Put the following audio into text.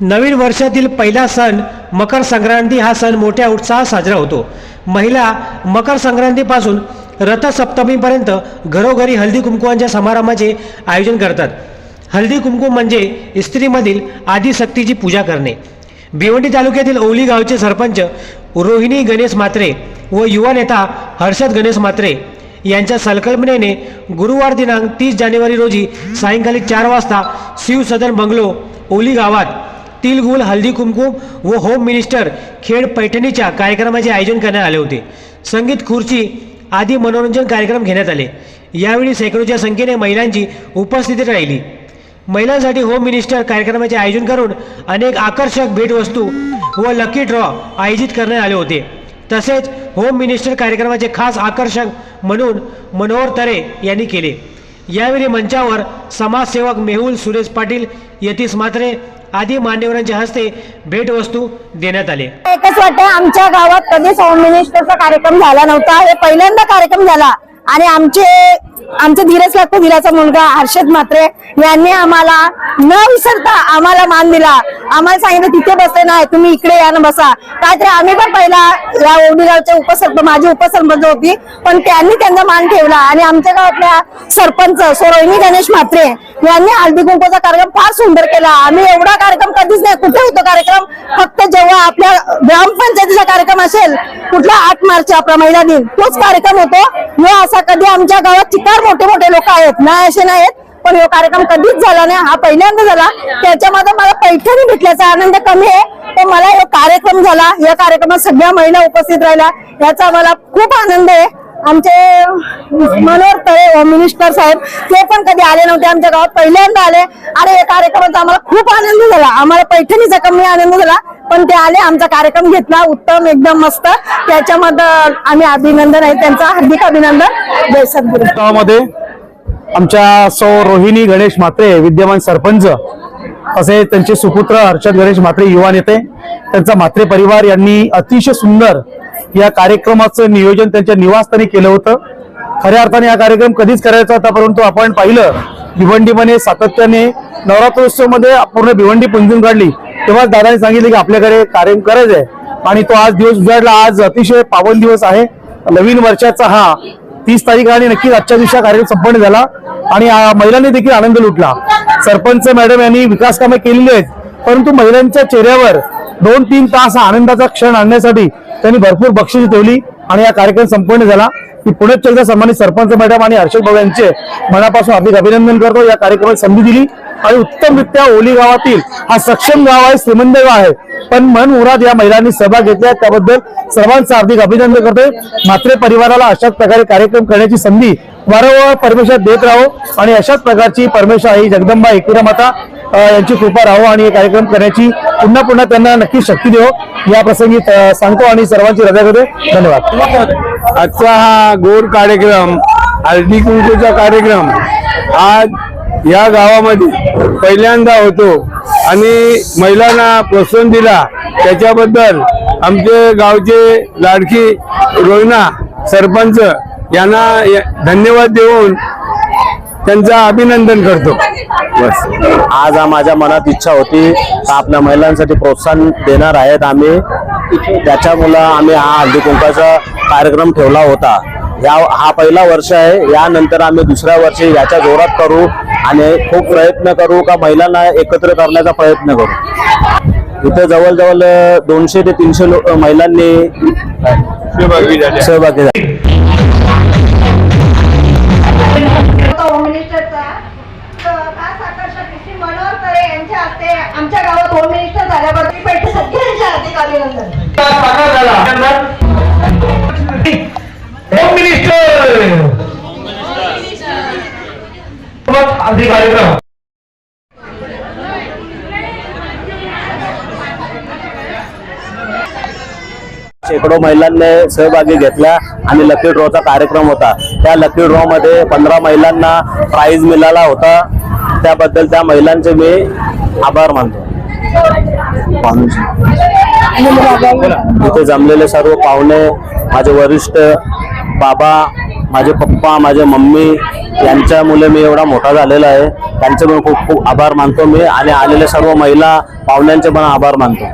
नवीन वर्षातील पहिला सण मकर संक्रांती हा सण मोठ्या उत्साहात साजरा होतो. महिला मकर संक्रांतीपासून रथसप्तमीपर्यंत घरोघरी हल्दी कुंकुवांच्या समारंभाचे आयोजन करतात. हल्दी कुंकू म्हणजे स्त्रीमधील आदिशक्तीची पूजा करणे. भिवंडी तालुक्यातील ओली गावचे सरपंच रोहिणी गणेश म्हात्रे व युवा नेता हर्षद गणेश म्हात्रे यांच्या संकल्पनेने गुरुवार दिनांक तीस जानेवारी रोजी सायंकाळी चार वाजता शिवसदन बंगलो ओली गावात तिलगुल हल्दी कुमकुम व होम मिनिस्टर खेड पैठणीच्या कार्यक्रमाचे आयोजन करण्यात आले होते. संगीत खुर्ची आदी मनोरंजन कार्यक्रम घेण्यात आले. यावेळी शेकडोच्या संख्येने महिलांची उपस्थिती राहिली. महिलांसाठी होम मिनिस्टर कार्यक्रमाचे आयोजन करून अनेक आकर्षक भेटवस्तू व लकी ड्रॉ आयोजित करण्यात आले होते. तसेच होम मिनिस्टर कार्यक्रमाचे खास आकर्षक म्हणून मनोहर तरे यांनी केले. यावेळी मंचावर समाजसेवक मेहुल सुरेश पाटील यतीश म्हात्रे आदी मान्यवरांच्या हस्ते भेटवस्तू देण्यात आले. एकच वाटतं आमच्या गावात कधीच होम मिनिस्टरचा कार्यक्रम झाला नव्हता. हे पहिल्यांदा कार्यक्रम झाला. आणि आमचे आमचे धीरज लागतो धीराचा मुलगा हर्षद म्हात्रे यांनी आम्हाला न विसरता आम्हाला मान दिला. आम्हाला सांगितलं तिथे बसले नाही तुम्ही इकडे या ना बसा. काहीतरी आम्ही पण पहिला या ओढीगावचे उपसरपंच माझी उपसरपंच होती पण त्यांनी त्यांचा मान ठेवला आणि आमच्या गावातल्या सरपंच सोरोहिणी गणेश म्हात्रे यांनी हळदी कुंकूचा कार्यक्रम फार सुंदर केला. आम्ही एवढा कार्यक्रम कधीच नाही कुठे होतो कार्यक्रम? फक्त जेव्हा आपल्या ग्रामपंचायतीचा कार्यक्रम असेल कुठला आठ मार्च आपला महिला दिन तोच कार्यक्रम होतो. ह्यो असा कधी आमच्या गावात चिकार मोठे मोठे लोक आहेत नाही असे नाहीत. पण हा कार्यक्रम कधीच झाला नाही. हा पहिल्यांदा झाला. त्याच्यामध्ये मला पैठणी भेटल्याचा आनंद कमी आहे. पण मला हा कार्यक्रम झाला. या कार्यक्रमात सगळ्या महिला उपस्थित राहिल्या. याचा मला खूप आनंद आहे. आमचे मनोहर तळे होम मिनिस्टर साहेब ते पण कधी आले नव्हते. आमच्या गावात पहिल्यांदा आले. आणि या कार्यक्रमाचा आम्हाला खूप आनंद झाला. आम्हाला पैठणीचा कमी आनंद झाला. पण ते आले आमचा कार्यक्रम घेतला. उत्तम एकदम मस्त. त्याच्यामध्ये आम्ही अभिनंदन आहे. त्यांचा हार्दिक अभिनंदन. जय सद्गुरू. आमच्या सौ रोहिणी गणेश म्हात्रे विद्यमान सरपंच असे त्यांचे सुपुत्र हर्षद गणेश म्हात्रे युवा नेते त्यांचा म्हात्रे परिवार यांनी अतिशय सुंदर या कार्यक्रमाचं नियोजन त्यांच्या निवासस्थानी केलं होतं. खऱ्या अर्थाने हा कार्यक्रम कधीच करायचा होता परंतु आपण पाहिलं भिवंडीमध्ये सातत्याने नवरात्रोत्सवमध्ये पूर्ण भिवंडी पुंजून काढली. तेव्हाच दादाने सांगितले की आपल्याकडे कार्यक्रम करायचा आहे. आणि तो आज दिवस उजाडला. आज अतिशय पावन दिवस आहे. नवीन वर्षाचा हा तीस तारीख आणि नक्कीच आजच्या दिवशी कार्यक्रम संपन्न झाला आणि महिलांनी देखील आनंद लुटला. सरपंच मॅडम यांनी विकास कामे केलेली आहेत परंतु महिलांच्या चेहऱ्यावर दोन तीन तास हा आनंदाचा क्षण आणण्यासाठी त्यांनी भरपूर बक्षीस ठेवली. आणि हा कार्यक्रम संपन्न झाला. की पुण्यात एकदा सन्मानित सरपंच मॅडम आणि हर्षद भाऊ यांचे मनापासून हार्दिक अभिनंदन करतो. या कार्यक्रमात संधी दिली. आणि उत्तमरित्या ओली गावातील हा सक्षम गाव आहे श्रीमंत गाव आहे. पण मन उराद या महिलांनी सहभाग घेतला त्याबद्दल सर्वांचं हार्दिक अभिनंदन करतोय. मात्रे परिवाराला अशाच प्रकारे कार्यक्रम करण्याची संधी वारंवार परमेश्वर देत राहो. आणि अशाच प्रकारची परमेश्वर आई जगदंबा एकविरा माता. यांची कृपा राहो आणि हे कार्यक्रम करण्याची पुन्हा पुन्हा त्यांना नक्की शक्ती देव या प्रसंगी सांगतो आणि सर्वांची रजा करतो धन्यवाद. आजचा हा गोड कार्यक्रम हळदी कुंकूचा कार्यक्रम आज या गावामध्ये पहिल्यांदा होतो. आणि महिलांना प्रोत्साहन दिला. त्याच्याबद्दल आमचे गावचे लाडकी रोहिणा सरपंच यांना धन्यवाद देऊन त्यांचं अभिनंदन करतो. बस आज हा माझ्या मनात इच्छा होती आपल्या महिलांसाठी प्रोत्साहन देणार आहेत आम्ही. त्याच्यामुळं आम्ही हा हळदी कुंकाचा कार्यक्रम ठेवला होता. या हा पहिला वर्ष आहे. यानंतर आम्ही दुसऱ्या वर्षी याच्या जोरात करू आणि खूप प्रयत्न करू का महिलांना एकत्र करण्याचा प्रयत्न करू. इथे जवळजवळ दोनशे ते तीनशे महिलांनी सहभागी झाले. आमच्या गावात होम मिनिस्टर झाल्याबद्दल पैठे सगळ्यांच्या हार्दिक अभिनंदन होम मिनिस्टर कार्यक्रम. शेकडो महिलांनी सहभागी घेतला आणि लकी ड्रॉचा कार्यक्रम होता. त्या लकी ड्रॉ मध्ये पंधरा महिलांना प्राइज मिळाला होता. त्याबद्दल त्या महिलांचे मी आभार मानतो. इथे जमलेले सर्व पाहुणे माझे वरिष्ठ बाबा माझे पप्पा माझे मम्मी यांच्यामुळे मी एवढा मोठा झालेला आहे. त्यांचे पण खूप खूप आभार मानतो मी आणि आलेल्या सर्व महिला पाहुण्यांचे पण आभार मानतो.